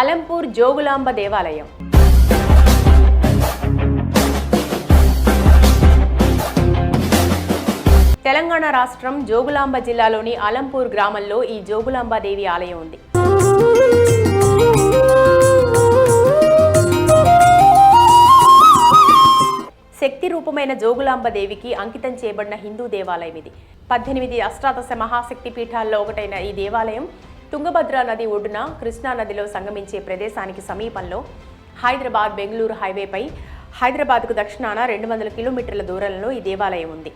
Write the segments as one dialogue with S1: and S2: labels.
S1: అలంపూర్ జోగులాంబ దేవాలయం. తెలంగాణ రాష్ట్రం జోగులాంబ జిల్లాలోని అలంపూర్ గ్రామంలో ఈ జోగులాంబ దేవి ఆలయం ఉంది. శక్తి రూపమైన జోగులాంబ దేవికి అంకితం చేయబడిన హిందూ దేవాలయం ఇది. పద్దెనిమిది అష్టాదశ మహాశక్తి పీఠాల్లో ఒకటైన ఈ దేవాలయం తుంగభద్ర నది ఒడ్డున కృష్ణా నదిలో సంగమించే ప్రదేశానికి సమీపంలో హైదరాబాద్ బెంగళూరు హైవేపై హైదరాబాద్కు దక్షిణాన రెండు వందల కిలోమీటర్ల దూరంలో ఈ దేవాలయం ఉంది.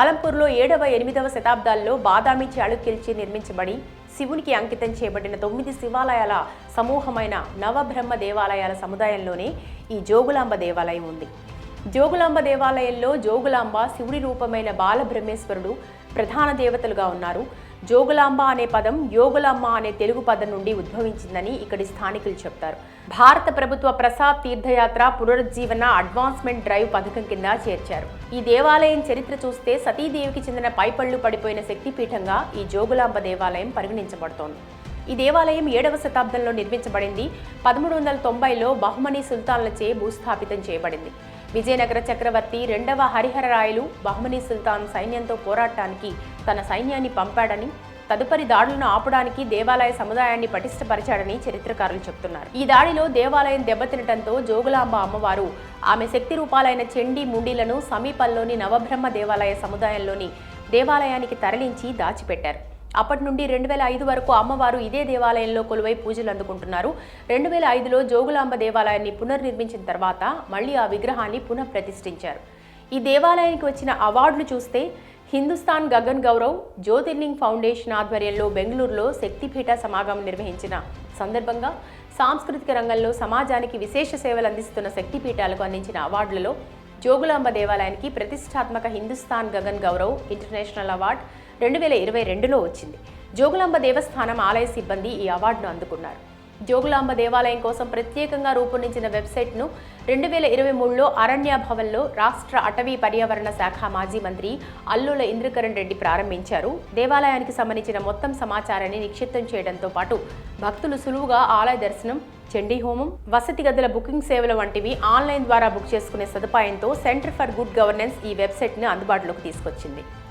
S1: ఆలంపూర్లో ఏడవ ఎనిమిదవ శతాబ్దాల్లో బాదామి చాళుక్యులచే నిర్మించబడి శివునికి అంకితం చేయబడిన తొమ్మిది శివాలయాల సమూహమైన నవబ్రహ్మ దేవాలయాల సముదాయంలోనే ఈ జోగులాంబ దేవాలయం ఉంది. జోగులాంబ దేవాలయంలో జోగులాంబ శివుడి రూపమైన బాలబ్రహ్మేశ్వరుడు ప్రధాన దేవతలుగా ఉన్నారు. జోగులాంబ అనే పదం యోగులాంబ అనే తెలుగు పదం నుండి ఉద్భవించిందని ఇక్కడి స్థానికులు చెప్తారు. భారత ప్రభుత్వ ప్రసాద్ తీర్థయాత్ర పునరుజ్జీవన అడ్వాన్స్మెంట్ డ్రైవ్ పథకం కింద చేర్చారు. ఈ దేవాలయం చరిత్ర చూస్తే సతీదేవికి చెందిన పైపళ్ళు పడిపోయిన శక్తిపీఠంగా ఈ జోగులాంబ దేవాలయం పరిగణించబడుతోంది. ఈ దేవాలయం ఏడవ శతాబ్దంలో నిర్మించబడింది. పదమూడు వందల తొంభైలో బహుమని సుల్తాన్లచే భూస్థాపితం చేయబడింది. విజయనగర చక్రవర్తి రెండవ హరిహరరాయలు బహుమని సుల్తాన్ సైన్యంతో పోరాటానికి తన సైన్యాన్ని పంపాడని తదుపరి దాడులను ఆపడానికి దేవాలయ సముదాయాన్ని పటిష్టపరిచాడని చరిత్రకారులు చెబుతున్నారు. ఈ దాడిలో దేవాలయం దెబ్బతినటంతో జోగులాంబ అమ్మవారు ఆమె శక్తి రూపాలైన చెండి ముండీలను సమీపంలోని నవబ్రహ్మ దేవాలయ సముదాయంలోని దేవాలయానికి తరలించి దాచిపెట్టారు. అప్పటి నుండి రెండు వేల ఐదు వరకు అమ్మవారు ఇదే దేవాలయంలో కొలువై పూజలు అందుకుంటున్నారు. రెండు వేల ఐదులో జోగులాంబ దేవాలయాన్ని పునర్నిర్మించిన తర్వాత మళ్ళీ ఆ విగ్రహాన్ని పునఃప్రతిష్ఠించారు. ఈ దేవాలయానికి వచ్చిన అవార్డులు చూస్తే హిందుస్థాన్ గగన్ గౌరవ్ జ్యోతిర్లింగ్ ఫౌండేషన్ ఆధ్వర్యంలో బెంగళూరులో శక్తిపీఠ సమాగమం నిర్వహించిన సందర్భంగా సాంస్కృతిక రంగంలో సమాజానికి విశేష సేవలు అందిస్తున్న శక్తిపీఠాలకు అందించిన అవార్డులలో జోగులాంబ దేవాలయానికి ప్రతిష్టాత్మక హిందుస్థాన్ గగన్ గౌరవ్ ఇంటర్నేషనల్ అవార్డు రెండు వేల ఇరవై రెండులో వచ్చింది. జోగులాంబ దేవస్థానం ఆలయ సిబ్బంది ఈ అవార్డును అందుకున్నారు. జోగులాంబ దేవాలయం కోసం ప్రత్యేకంగా రూపొందించిన వెబ్సైట్ను రెండు వేల ఇరవై మూడులో అరణ్య భవన్లో రాష్ట్ర అటవీ పర్యావరణ శాఖ మాజీ మంత్రి అల్లుల ఇంద్రకరణ్ రెడ్డి ప్రారంభించారు. దేవాలయానికి సంబంధించిన మొత్తం సమాచారాన్ని నిక్షిప్తం చేయడంతో పాటు భక్తులు సులువుగా ఆలయ దర్శనం చండీ హోమం వసతి గదుల బుకింగ్ సేవలు వంటివి ఆన్లైన్ ద్వారా బుక్ చేసుకునే సదుపాయంతో సెంటర్ ఫర్ గుడ్ గవర్నెన్స్ ఈ వెబ్సైట్ను అందుబాటులోకి తీసుకొచ్చింది.